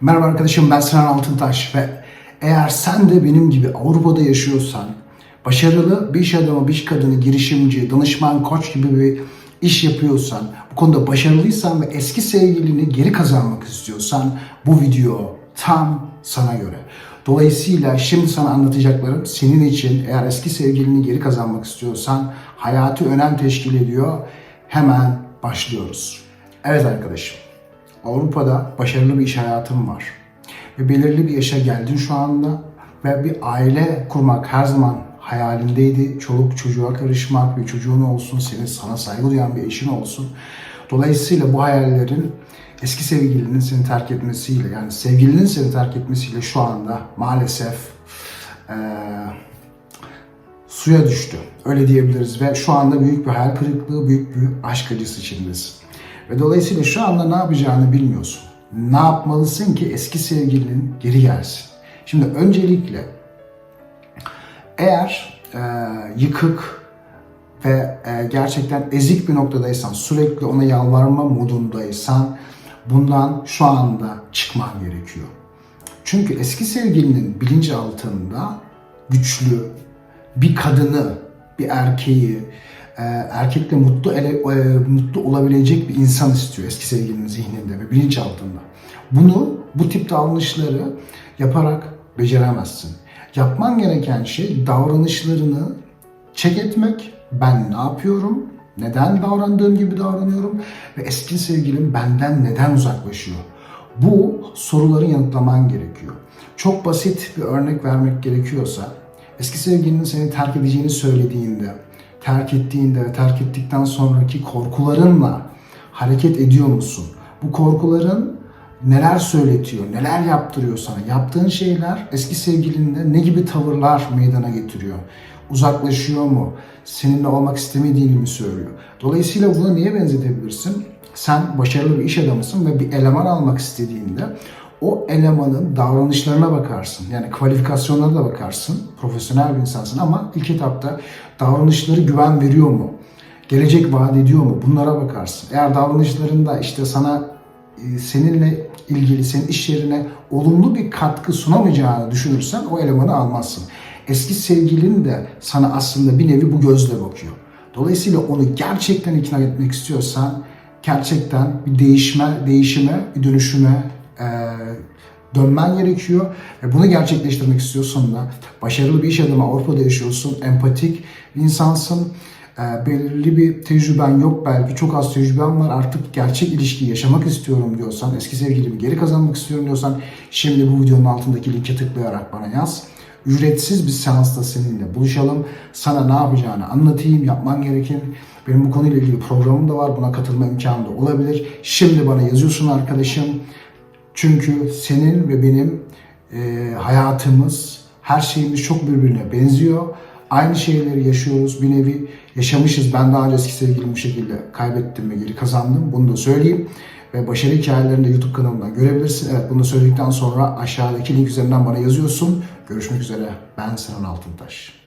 Merhaba arkadaşım ben Sinan Altıntaş ve eğer sen de benim gibi Avrupa'da yaşıyorsan, başarılı bir iş adamı, bir iş kadını, girişimci, danışman, koç gibi bir iş yapıyorsan, bu konuda başarılıysan ve eski sevgilini geri kazanmak istiyorsan bu video tam sana göre. Dolayısıyla şimdi sana anlatacaklarım senin için eğer eski sevgilini geri kazanmak istiyorsan hayatı önem teşkil ediyor. Hemen başlıyoruz. Evet arkadaşım. Avrupa'da başarılı bir iş hayatım var. Ve belirli bir yaşa geldin şu anda ve bir aile kurmak her zaman hayalindeydi. Çoluk çocuğa karışmak, bir çocuğun olsun, senin sana saygı duyan bir eşin olsun. Dolayısıyla bu hayallerin eski sevgilinin seni terk etmesiyle yani sevgilinin seni terk etmesiyle şu anda maalesef eee, suya düştü. Öyle diyebiliriz ve şu anda büyük bir hayal kırıklığı, büyük bir aşk acısı içindesin. Ve dolayısıyla şu anda ne yapacağını bilmiyorsun. Ne yapmalısın ki eski sevgilinin geri gelsin? Şimdi öncelikle eğer e, yıkık ve e, gerçekten ezik bir noktadaysan, sürekli ona yalvarma modundaysan bundan şu anda çıkman gerekiyor. Çünkü eski sevgilinin bilinçaltında güçlü bir kadını, bir erkeği, erkekle mutlu ele, e, mutlu olabilecek bir insan istiyor eski sevgilinin zihninde ve bilinçaltında. Bunu bu tip davranışları yaparak beceremezsin. Yapman gereken şey davranışlarını çek etmek. Ben ne yapıyorum? Neden davrandığım gibi davranıyorum? Ve eski sevgilim benden neden uzaklaşıyor? Bu soruları yanıtlaman gerekiyor. Çok basit bir örnek vermek gerekiyorsa, eski sevgilinin seni terk edeceğini söylediğinde, terk ettiğinde ve terk ettikten sonraki korkularınla hareket ediyor musun? Bu korkuların neler söyletiyor, neler yaptırıyor sana? Yaptığın şeyler eski sevgilinde ne gibi tavırlar meydana getiriyor? Uzaklaşıyor mu? Seninle olmak istemediğini mi söylüyor? Dolayısıyla bunu niye benzetebilirsin? Sen başarılı bir iş adamısın ve bir eleman almak istediğinde o elemanın davranışlarına bakarsın. Yani kvalifikasyonlarına da bakarsın. Profesyonel bir insansın ama ilk etapta davranışları güven veriyor mu? Gelecek vaat ediyor mu? Bunlara bakarsın. Eğer davranışlarında işte sana e, seninle ilgili, senin iş yerine olumlu bir katkı sunamayacağını düşünürsen o elemanı almazsın. Eski sevgilin de sana aslında bir nevi bu gözle bakıyor. Dolayısıyla onu gerçekten ikna etmek istiyorsan gerçekten bir değişme, değişime, bir dönüşüme e, dönmen gerekiyor. Ve bunu gerçekleştirmek istiyorsan da başarılı bir iş adamı Avrupa'da yaşıyorsun, empatik bir insansın. E, belirli bir tecrüben yok belki, çok az tecrüben var. Artık gerçek ilişkiyi yaşamak istiyorum diyorsan, eski sevgilimi geri kazanmak istiyorum diyorsan şimdi bu videonun altındaki linke tıklayarak bana yaz. Ücretsiz bir seansta seninle buluşalım. Sana ne yapacağını anlatayım, yapman gereken. Benim bu konuyla ilgili programım da var. Buna katılma imkanı da olabilir. Şimdi bana yazıyorsun arkadaşım. Çünkü senin ve benim e, hayatımız, her şeyimiz çok birbirine benziyor. Aynı şeyleri yaşıyoruz. Bir nevi yaşamışız. Ben daha önce eski sevgilimi bu şekilde kaybettim ve geri kazandım. Bunu da söyleyeyim. Ve başarı hikayelerini de YouTube kanalımdan görebilirsin. Evet bunu da söyledikten sonra aşağıdaki link üzerinden bana yazıyorsun. Görüşmek üzere. Ben Sinan Altıntaş.